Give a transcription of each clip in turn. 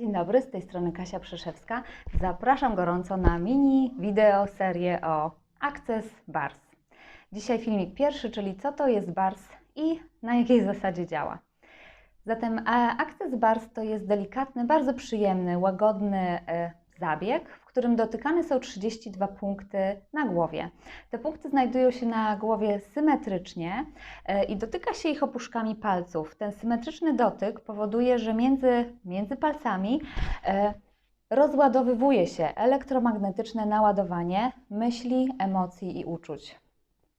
Dzień dobry, z tej strony Kasia Przyszewska. Zapraszam gorąco na mini wideo serię o Access Bars. Dzisiaj filmik pierwszy, czyli co to jest Bars i na jakiej zasadzie działa. Zatem e, Access Bars to jest delikatny, bardzo przyjemny, łagodny e, zabieg, w którym dotykane są 32 punkty na głowie. Te punkty znajdują się na głowie symetrycznie e, i dotyka się ich opuszkami palców. Ten symetryczny dotyk powoduje, że między, między palcami e, rozładowywuje się elektromagnetyczne naładowanie myśli, emocji i uczuć.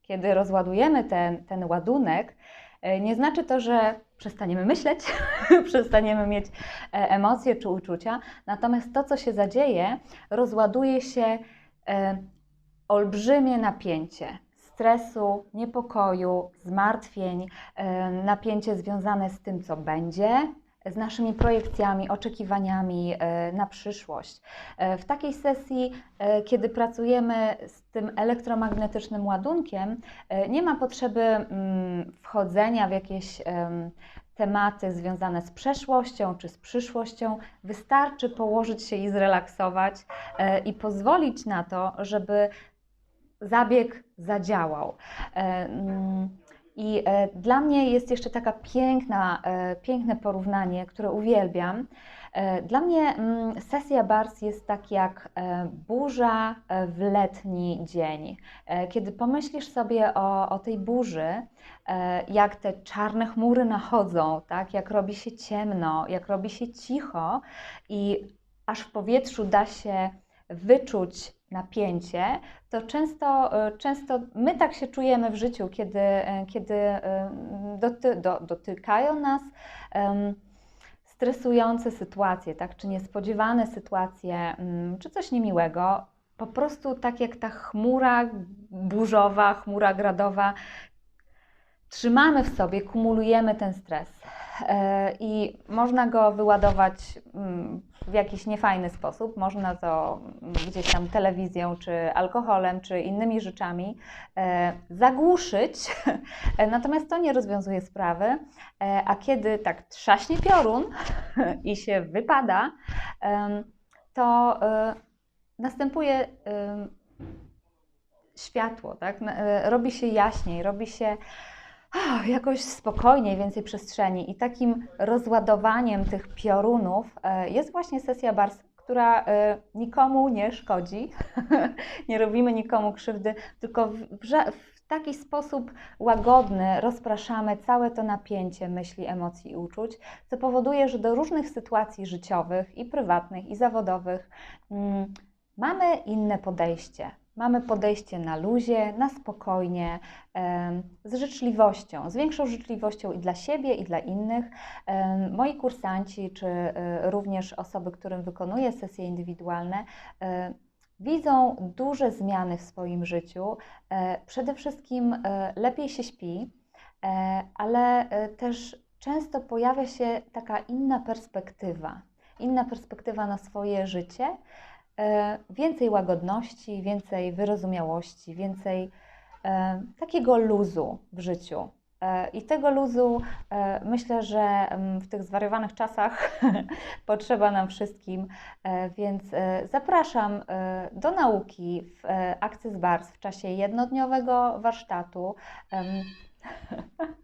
Kiedy rozładujemy ten, ten ładunek, e, nie znaczy to, że przestaniemy myśleć, przestaniemy mieć e, emocje czy uczucia, natomiast to, co się zadzieje, rozładuje się e, olbrzymie napięcie stresu, niepokoju, zmartwień, e, napięcie związane z tym, co będzie, z naszymi projekcjami, oczekiwaniami e, na przyszłość. E, W takiej sesji, e, kiedy pracujemy z tym elektromagnetycznym ładunkiem, nie ma potrzeby mm, wchodzenia w jakieś em, tematy związane z przeszłością czy z przyszłością. Wystarczy położyć się i zrelaksować i pozwolić na to, żeby zabieg zadziałał. I e, dla mnie jest jeszcze taka piękna, e, piękne porównanie, które uwielbiam. E, Dla mnie mm, sesja bars jest tak jak burza w letni dzień. Kiedy pomyślisz sobie o, o tej burzy, jak te czarne chmury nachodzą, tak? jak robi się ciemno, jak robi się cicho i aż w powietrzu da się wyczuć napięcie, to często, e, często my tak się czujemy w życiu, kiedy, e, kiedy e, doty, do, dotykają nas em, stresujące sytuacje, tak, czy niespodziewane sytuacje, mm, czy coś niemiłego. Po prostu tak jak ta chmura burzowa, chmura gradowa, trzymamy w sobie, kumulujemy ten stres. E, I można go wyładować mm, w jakiś niefajny sposób. Można to mm, gdzieś tam telewizją, czy alkoholem, czy innymi rzeczami e, zagłuszyć. Natomiast to nie rozwiązuje sprawy. E, A kiedy tak trzaśnie piorun i się wypada, to następuje światło, tak? Robi się jaśniej, robi się jakoś spokojniej, więcej przestrzeni. I takim rozładowaniem tych piorunów e, jest właśnie sesja bars, która e, nikomu nie szkodzi. nie robimy nikomu krzywdy, tylko w, w, taki sposób łagodny rozpraszamy całe to napięcie myśli, emocji i uczuć, co powoduje, że do różnych sytuacji życiowych i prywatnych, i zawodowych mm, mamy inne podejście. Mamy podejście na luzie, na spokojnie, z życzliwością, z większą życzliwością i dla siebie, i dla innych. Moi kursanci, czy e, również osoby, którym wykonuję sesje indywidualne, e, widzą duże zmiany w swoim życiu. E, Przede wszystkim lepiej się śpi, ale też często pojawia się taka inna perspektywa, inna perspektywa na swoje życie, więcej łagodności, więcej wyrozumiałości, więcej e, takiego luzu w życiu. E, I tego luzu e, myślę, że mm, w tych zwariowanych czasach potrzeba nam wszystkim, e, więc e, zapraszam e, do nauki w e, Access Bars w czasie jednodniowego warsztatu.